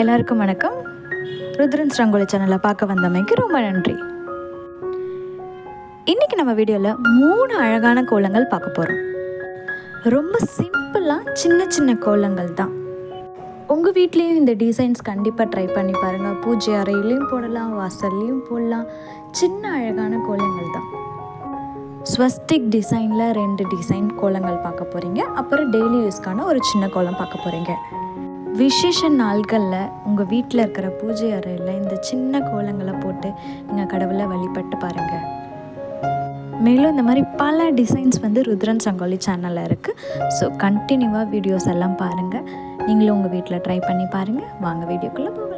எல்லாருக்கும் வணக்கம். ருத்ரன்ஸ் ரங்கோலி சேனலை பார்க்க வந்தமைக்கு ரொம்ப நன்றி. இன்றைக்கி நம்ம வீடியோவில் மூணு அழகான கோலங்கள் பார்க்க போகிறோம் ரொம்ப சிம்பிளாக சின்ன சின்ன கோலங்கள் தான். உங்கள் வீட்லேயும் இந்த டிசைன்ஸ் கண்டிப்பாக ட்ரை பண்ணி பாருங்கள் பூஜை அறையிலையும் போடலாம் வாசல்லையும் போடலாம். சின்ன அழகான கோலங்கள் தான். ஸ்வஸ்டிக் டிசைனில் ரெண்டு டிசைன் கோலங்கள் பார்க்க போகிறீங்க அப்புறம் டெய்லி யூஸ்க்கான ஒரு சின்ன கோலம் பார்க்க போகிறீங்க விசேஷ நாள்களில் உங்கள் வீட்டில் இருக்கிற பூஜை அறையில் இந்த சின்ன கோலங்களை போட்டு நீங்கள் கடவுளை வழிபட்டு பாருங்கள் மேலும் இந்த மாதிரி பல டிசைன்ஸ் வந்து ருத்ரன் சங்கோலி சேனலில் இருக்குது ஸோ கண்டினியூவாக வீடியோஸ் எல்லாம் பாருங்கள் நீங்களும் உங்கள் வீட்டில் ட்ரை பண்ணி பாருங்கள் வாங்க வீடியோக்குள்ளே போகலாம்.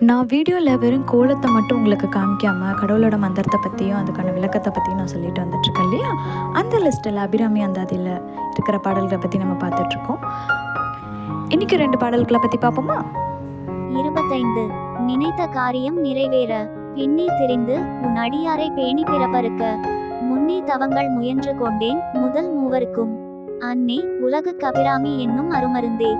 நான் வீடியோவில் வெறும் கோலத்தை மட்டும் உங்களுக்கு காமிக்காமல் கடவுளோட மந்திரத்தை பற்றியும் அதுக்கான விளக்கத்தை பற்றியும் நான் சொல்லிட்டு வந்துட்டுருக்கேன் இல்லையா? அந்த லிஸ்ட்டில் அபிராமி அந்தாதியில் இருக்கிற பாடல்களை பற்றி நம்ம பார்த்துட்ருக்கோம் இன்னைக்கு ரெண்டு பாடல்களை பற்றி பார்ப்போமா? இருபத்தைந்து. நினைத்த காரியம் நிறைவேற. பின்னே திரிந்து உன் அடியாரை பேணி பிறப்பறுக்க. முன்னே தவங்கள் முயன்று கொண்டேன் முதல் மூவருக்கும். அன்னே உலகு கபிராமி என்னும் அருமருந்தே.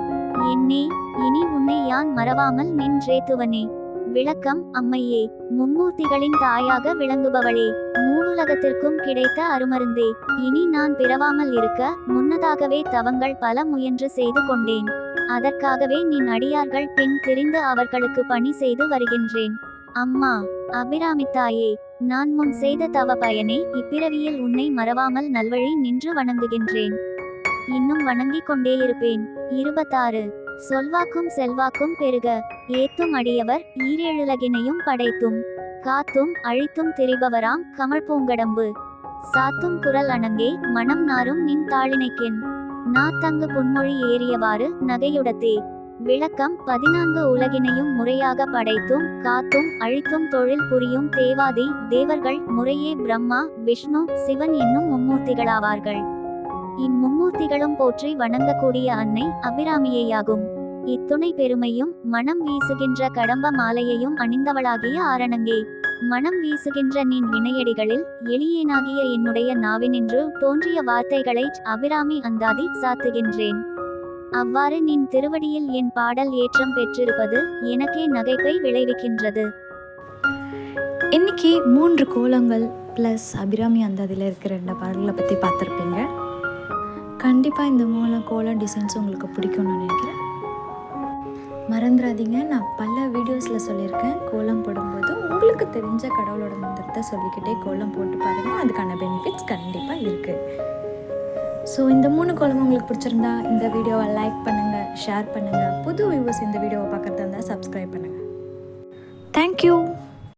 என்னே இனி உன்னை யான் மறவாமல் நின்றேத்துவனே விளக்கம் அம்மையே மும்மூர்த்திகளின் தாயாக விளங்குபவளே. மூவுலகத்திற்கும் கிடைத்த அருமருந்தே. இனி நான் பிறவாமல் இருக்க முன்னதாகவே தவங்கள் பல முயன்று செய்து கொண்டேன். அதற்காகவே நின் அடியார்கள் பின் தெரிந்து அவர்களுக்கு பணி செய்து வருகின்றேன். அம்மா அபிராமித்தாயே நான் முன் செய்த தவ பயனே இப்பிறவியில் உன்னை மறவாமல் நல்வழி நின்று வணங்குகின்றேன். இன்னும் வணங்கிக் கொண்டே இருப்பேன். இருபத்தாறு. சொல்வாக்கும் செல்வாக்கும் பெருக. ஏத்தும் அடியவர் ஈரேழுலகினையும் படைத்தும். காத்தும் அழித்தும் திரிபவராம் கமல் பூங்கடம்பு சாத்தும் குரல் அணங்கே மனம் நாரும் நின் தாளினைக்கென். நாத்தங்கு புன்மொழி ஏறியவாறு நகையுடத்தே. விளக்கம் பதினான்கு உலகினையும் முறையாக படைத்தும் காத்தும் அழித்தும் தொழில் புரியும் தேவாதி தேவர்கள் முறையே பிரம்மா விஷ்ணு சிவன் என்னும் மும்மூர்த்திகளாவார்கள். இம்மும்மூர்த்திகளும் போற்றி வணங்கக்கூடிய அன்னை அபிராமியேயாகும். இத்துணை பெருமையும் மனம் வீசுகின்ற கடம்ப மாலையையும் அணிந்தவளாகிய ஆரணங்கே. மனம் வீசுகின்ற நின் வினையடிகளில் எளியேனாகிய என்னுடைய நாவினின்று தோன்றிய வார்த்தைகளை அபிராமி அந்தாதி சாத்துகின்றேன். அவ்வாறு நின் திருவடியில் என் பாடல் ஏற்றம் பெற்றிருப்பது எனக்கே நகைப்பை விளைவிக்கின்றது. இன்னைக்கு மூன்று கோலங்கள் ப்ளஸ் அபிராமி அந்த அதில் இருக்கிற ரெண்டு பாடல்களை பற்றி பார்த்துருப்பீங்க. கண்டிப்பாக இந்த மூணு கோலம் டிசைன்ஸ் உங்களுக்கு பிடிக்கும்னு நினைக்கிறேன். மறந்துடாதீங்க நான் பல வீடியோஸில் சொல்லியிருக்கேன். கோலம் போடும்போது உங்களுக்கு தெரிஞ்ச கடவுளோட மந்திரத்தை சொல்லிக்கிட்டே கோலம் போட்டு பாருங்கள் அதுக்கான பெனிஃபிட்ஸ் கண்டிப்பாக இருக்குது ஸோ இந்த மூணு கோலம் உங்களுக்கு பிடிச்சிருந்தா இந்த வீடியோவை லைக் பண்ணுங்கள் ஷேர் பண்ணுங்கள் புது வியூவர்ஸ் இந்த வீடியோவை பார்க்குறதா இருந்தால் சப்ஸ்கிரைப் பண்ணுங்கள் தேங்க்யூ